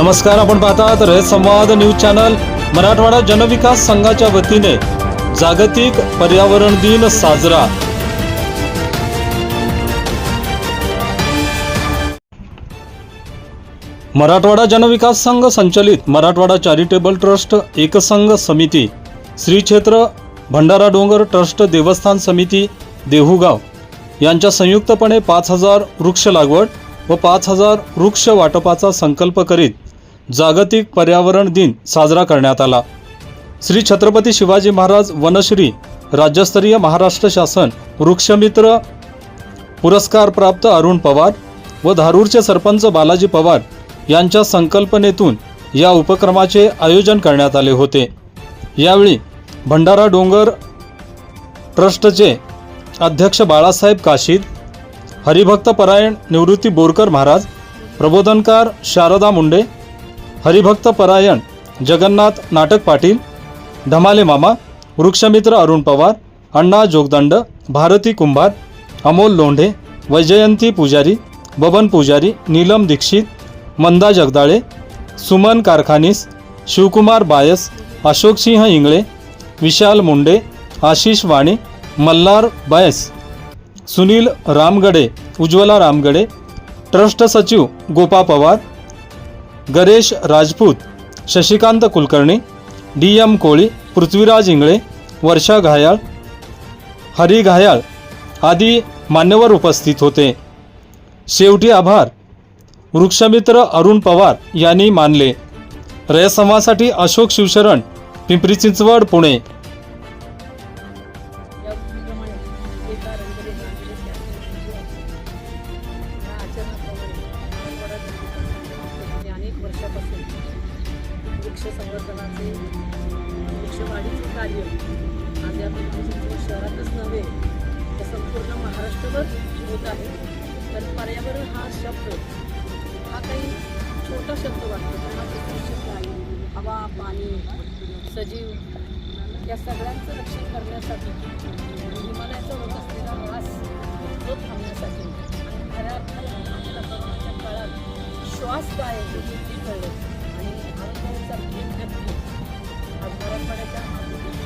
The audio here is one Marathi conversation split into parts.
नमस्कार आपण पाहतात रयत संवाद न्यूज चॅनल. मराठवाडा जनविकास संघाच्या वतीने जागतिक पर्यावरण दिन साजरा. मराठवाडा जनविकास संघ संचलित मराठवाडा चॅरिटेबल ट्रस्ट एकसंघ समिती श्री क्षेत्र भंडारा डोंगर ट्रस्ट देवस्थान समिती देहुगाव. यांच्या संयुक्तपणे पाच हजार वृक्ष लागवड व पाच हजार वृक्ष वाटपाचा संकल्प करीत जागतिक पर्यावरण दिन साजरा करण्यात आला. श्री छत्रपती शिवाजी महाराज वनश्री राज्यस्तरीय महाराष्ट्र शासन वृक्षमित्र पुरस्कार प्राप्त अरुण पवार व धारूरचे सरपंच बालाजी पवार यांच्या संकल्पनेतून या उपक्रमाचे आयोजन करण्यात आले होते. यावेळी भंडारा डोंगर ट्रस्टचे अध्यक्ष बाळासाहेब काशीद हरिभक्त परायण निवृत्ती बोरकर महाराज प्रबोधनकार शारदा मुंडे हरिभक्त परायण जगन्नाथ नाटक पाटील धमाले मामा वृक्षमित्र अरुण पवार अण्णा जोगदंड भारती कुंभार अमोल लोंढे वैजयंती पुजारी बबन पुजारी नीलम दीक्षित मंदा जगदाळे सुमन कारखानीस शिवकुमार बायस अशोकसिंह इंगळे विशाल मुंडे आशिष वाणी मल्हार बायस सुनील रामगडे उज्ज्वला रामगडे ट्रस्ट सचिव गोपा पवार गणेश राजपूत शशिकांत कुलकर्णी डी एम कोळी पृथ्वीराज इंगळे वर्षा घायाळ हरी घायाळ आदी मान्यवर उपस्थित होते. शेवटी आभार. वृक्षमित्र अरुण पवार यांनी मानले. रयसमासाठी अशोक शिवशरण पिंपरी चिंचवड पुणे. वर्षापासून वृक्ष संवर्धनाचे वृक्षवाढीचे कार्य आज या शहरातच नव्हे तर संपूर्ण महाराष्ट्रभर होत आहे. तर पर्यावरण हा शब्द हा काही छोटा शब्द वाटतो पण हा किती शब्द आहे. हवा पाणी सजीव या सगळ्यांचं रक्षण करण्यासाठी हिमालयाचा होत असलेला वास तो थांबण्यासाठी. आणि खऱ्या श्वास काय आहे हे कळलं आणि अनुभवासारखी एक म्हणजे व्यक्ती. आज मराठवाड्याच्या आधुनिक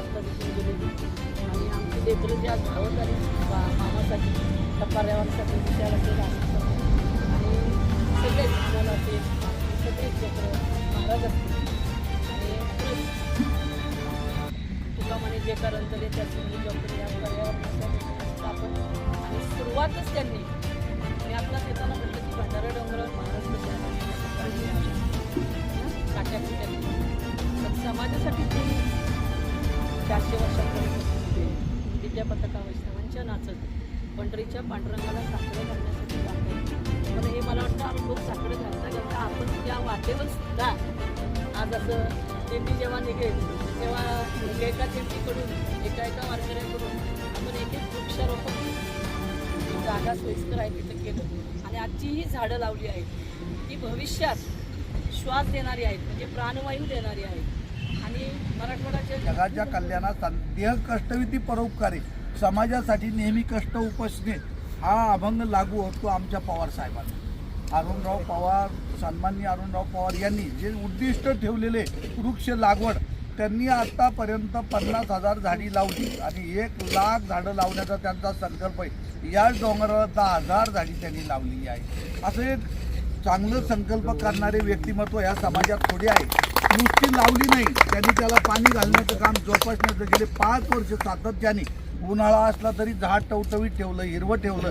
बाळासाहेब आत्ता देखील आणि आमची लेकरं जी आज धावत आली बा मामासाठी त्या पर्यावरणासाठी विचार केलं असतं आणि सगळेच आम्हाला ते सगळेच लेकरं महाराज असतील आणि तुका म्हणे जे कारण तरी त्याची या आपण आणि सुरुवातच त्यांनी मी आपला येताना म्हटलं की भंडारा डोंगर महाराष्ट्र काट्या समाजासाठी चारशे वर्षापर्यंत विद्यापथका विद्या वैष्णवांच्या नाचत पंढरीच्या पांडुरंगाला साखरं घालण्यासाठी जाते पण हे मला वाटतं अनुभव साखरं घालता घालता आपण त्या वाटेवर सुद्धा आज असं दिंडी जेव्हा निघेल तेव्हा एका एका दिंडीकडून एका एका वारकऱ्याकडून आपण एक एक वृक्षारोपण जागा सोयीस्कर आहे तिथं केलं. आणि आजची ही झाडं लावली आहेत ती भविष्यात श्वास देणारी आहेत म्हणजे प्राणवायू देणारी आहेत. आणि जगाच्या कल्याणात देह कष्टविधी परोपकारी समाजासाठी नेहमी कष्ट उपसणे हा अभंग लागू होतो आमच्या पवार साहेबांना. अरुणराव पवार सन्माननीय अरुणराव पवार यांनी जे उद्दिष्ट ठेवलेले वृक्ष लागवड त्यांनी आत्तापर्यंत पन्नास हजार झाडी लावली आणि एक लाख झाडं लावण्याचा त्यांचा संकल्प आहे. या डोंगराला दहा हजार झाडी त्यांनी लावलेली आहे. असं एक चांगलं संकल्प करणारे व्यक्तिमत्व या समाजात थोडे आहे. नुसती लावली नाही. त्यांनी त्याला पाणी घालण्याचं काम जोपासण्याचं गेले पाच वर्ष सातत्याने. उन्हाळा असला तरी झाड टवटवीत ठेवलं हिरवं ठेवलं.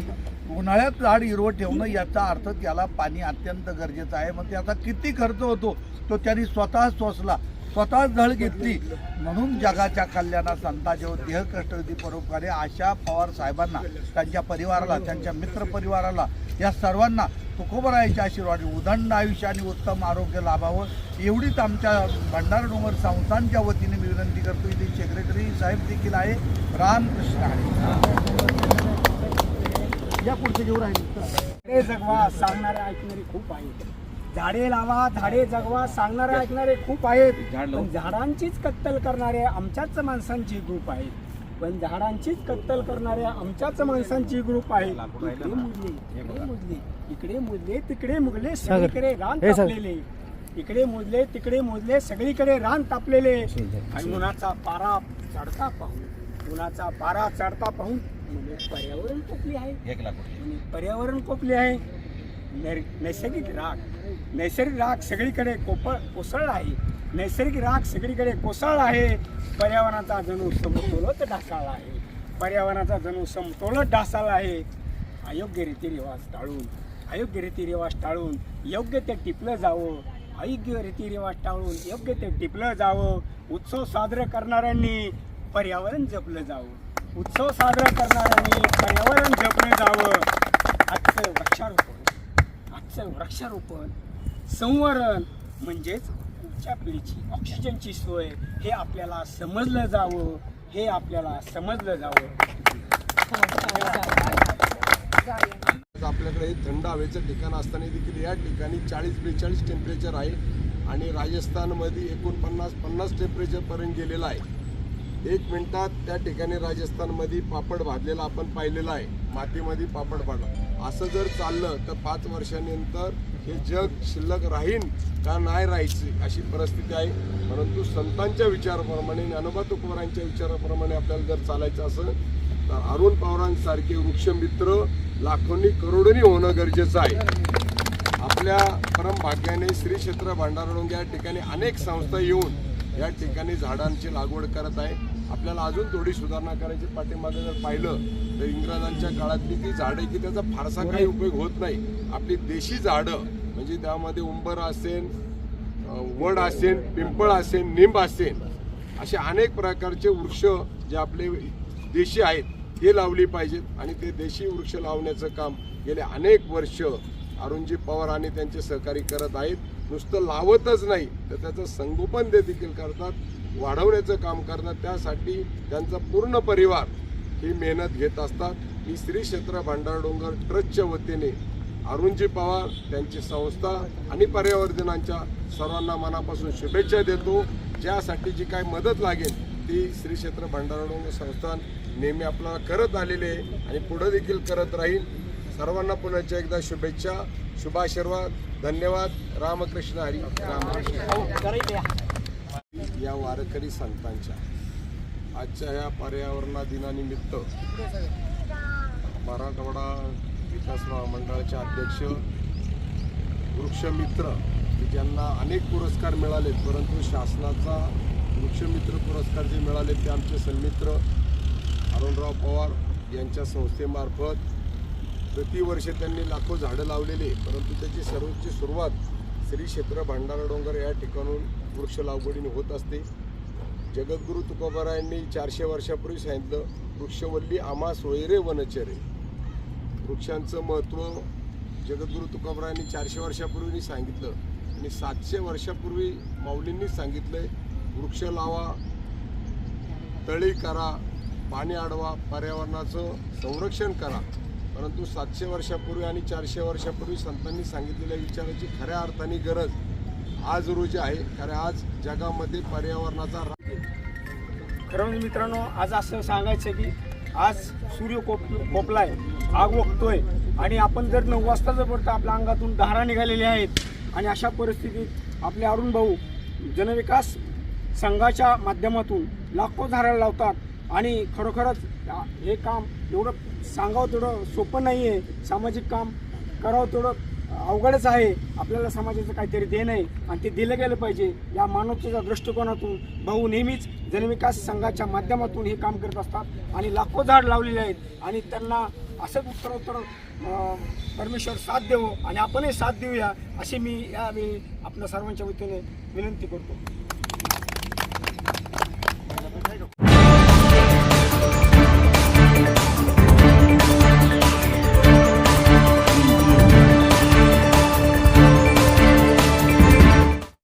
उन्हाळ्यात झाड हिरवं ठेवणं याचा अर्थ त्याला पाणी अत्यंत गरजेचं आहे. मग त्याचा किती खर्च होतो तो त्यांनी स्वतः सोसला स्वतः झळ घेतली. म्हणून जगाच्या कल्याणा संताचे देह कष्टविधी परोपकारे अशा पवार साहेबांना त्यांच्या परिवाराला त्यांच्या मित्र परिवाराला या सर्वांना तुकोबरायाचे आशीर्वाद उदंड आयुष्य आणि उत्तम आरोग्य लाभावं. एवढीच आमच्या भंडारा डोंगर संस्थांच्या वतीने मी विनंती करतो. इथे सेक्रेटरी साहेब देखील आहे. रामकृष्ण आहे. घ्या पुढचे राहिले. झाडे जगवा सांगणारे ऐकणारे खूप आहेत. झाडे लावा झाडे जगवा सांगणारे ऐकणारे खूप आहेत. पण झाडांचीच कत्तल करणारे आमच्याच माणसांची ग्रुप आहेत पण झाडांचीच कत्तल करणारे आमच्याच माणसांची ग्रुप आहे. इकडे मुजले इकडे मुजले इकडे मुजले तिकडे मुजले सगळीकडे रान तापलेले. इकडे मोजले तिकडे मोजले सगळीकडे रान तापलेले. आणि उन्हाचा पारा चढता पाहून उन्हाचा पारा चढता पाहून पर्यावरण कोपली आहे. पर्यावरण कोपले आहे. नैसर्गिक राग नैसर्गिक राग सगळीकडे कोपळ कोसळला आहे. नैसर्गिक राग सगळीकडे कोसळला आहे. पर्यावरणाचा जणू समतोलच ढासाळा आहे. पर्यावरणाचा जणू समतोलच ढासाळा आहे. अयोग्य रीतिरिवाज टाळून अयोग्य रीतिरिवाज टाळून योग्य ते टिपलं जावं. अयोग्य रीतिरिवाज टाळून योग्य ते टिपलं जावं. उत्सव साजरं करणाऱ्यांनी पर्यावरण जपलं जावं. उत्सव साजरा करणाऱ्यांनी पर्यावरण जपलं जावं. आजचं वृक्षारोपण. आजचं वृक्षारोपण. संवरण म्हणजेच पुढच्या पिढीची ऑक्सिजनची सोय हे आपल्याला समजलं जावं हे आपल्याला समजलं जावं. आपल्याकडे थंड हवेचं ठिकाण असताना देखील या ठिकाणी चाळीस बेचाळीस टेम्परेचर आहे आणि राजस्थानमध्ये एकोणपन्नास पन्नास टेम्परेचरपर्यंत गेलेलं आहे. एक मिनटात त्या ठिकाणी राजस्थानमध्ये पापड भाजलेला आपण पाहिलेला आहे. मातीमध्ये पापड भाजला असं जर चाललं तर पाच वर्षानंतर हे जग शिल्लक राहीन का नाही राहायची अशी परिस्थिती आहे. परंतु संतांच्या विचाराप्रमाणे ज्ञानोबा तुकोबारांच्या विचाराप्रमाणे आपल्याला जर चालायचं असेल तर अरुण पवारांसारखे वृक्षमित्र लाखोंनी करोडोनी होणं गरजेचं आहे. आपल्या परमभाग्याने श्री क्षेत्र भांडारडोंग या ठिकाणी अनेक संस्था येऊन या ठिकाणी झाडांची लागवड करत आहे. आपल्याला अजून थोडी सुधारणा करायची पाठीमागे जर पाहिलं तर इंग्रजांच्या काळातली ती झाडं की त्याचा फारसा काही उपयोग होत नाही. आपली देशी झाडं म्हणजे त्यामध्ये उंबर असेल वड असेल पिंपळ असेल निंब असेल असे अनेक प्रकारचे वृक्ष जे आपले देशी आहेत ते लावली पाहिजेत. आणि ते देशी वृक्ष लावण्याचं काम गेले अनेक वर्ष अरुणजी पवार आणि त्यांचे सहकारी करत आहेत. नुसतं लावतच नाही तर त्याचं संगोपन ते देखील करतात वाढवण्याचं काम करतात. त्यासाठी त्यांचा पूर्ण परिवार ही मेहनत घेत असतात. मी श्री क्षेत्र भांडार डोंगर ट्रस्टच्या वतीने अरुणजी पवार त्यांची संस्था आणि पर्यावरणाच्या सर्वांना मनापासून शुभेच्छा देतो. ज्यासाठी जी काय मदत लागेल ती श्री क्षेत्र भंडारण संस्थान नेहमी आपल्याला करत आलेले आहे आणि पुढे देखील करत राहील. सर्वांना पुन्हा एकदा शुभेच्छा शुभाशीर्वाद धन्यवाद. रामकृष्ण हरी रामकृष्ण या वारकरी संतांच्या आजच्या या पर्यावरणा दिनानिमित्त मराठवाडा विकास महामंडळाचे अध्यक्ष वृक्षमित्र की ज्यांना अनेक पुरस्कार मिळालेत परंतु शासनाचा वृक्षमित्र पुरस्कार जे मिळाले ते आमचे सन्मित्र अरुणराव पवार यांच्या संस्थेमार्फत. प्रतिवर्षी त्यांनी लाखो झाडं लावलेले परंतु त्याची सर्वोच्च सुरुवात श्री क्षेत्र भांडारा डोंगर या ठिकाणून वृक्ष लागवडीने होत असते. जगद्गुरू तुकोबारायांनी चारशे वर्षापूर्वी सांगितलं वृक्षवल्ली आम्हा सोयरे वनचरे. वृक्षांचं महत्त्व जगद्गुरू तुकोबारायांनी चारशे वर्षापूर्वीनी सांगितलं आणि सातशे वर्षापूर्वी माऊलींनी सांगितलंय वृक्ष लावा तळी करा पाणी अडवा पर्यावरणाचं संरक्षण करा. परंतु सातशे वर्षापूर्वी आणि चारशे वर्षापूर्वी संतांनी सांगितलेल्या विचाराची खऱ्या अर्थाने गरज आज रोजी आहे. कारण आज जगामध्ये पर्यावरणाचा खरं म्हणजे मित्रांनो आज असं सांगायचं की आज सूर्य कोप कोपलाय. आग ओकतोय आणि आपण जर नऊ वाजता जर पडतो आपल्या अंगातून धारा निघालेल्या आहेत आणि अशा परिस्थितीत आपले अरुण भाऊ जनविकास संघाच्या माध्यमातून लाखो झाडं लावतात आणि खरोखरच हे काम एवढं सांगावं तेवढं सोपं नाही आहे सामाजिक काम करावं तेवढं अवघडच आहे. आपल्याला समाजाचं काहीतरी देणं आहे आणि ते दिलं गेलं पाहिजे. या मानवतेच्या दृष्टिकोनातून भाऊ नेहमीच जनविकास संघाच्या माध्यमातून हे काम करत असतात आणि लाखो झाड लावलेले आहेत. आणि त्यांना असंच उत्तरोत्तर परमेश्वर साथ देवो आणि आपणही साथ देऊया अशी मी यावेळी आपल्या सर्वांच्या वतीने विनंती करतो.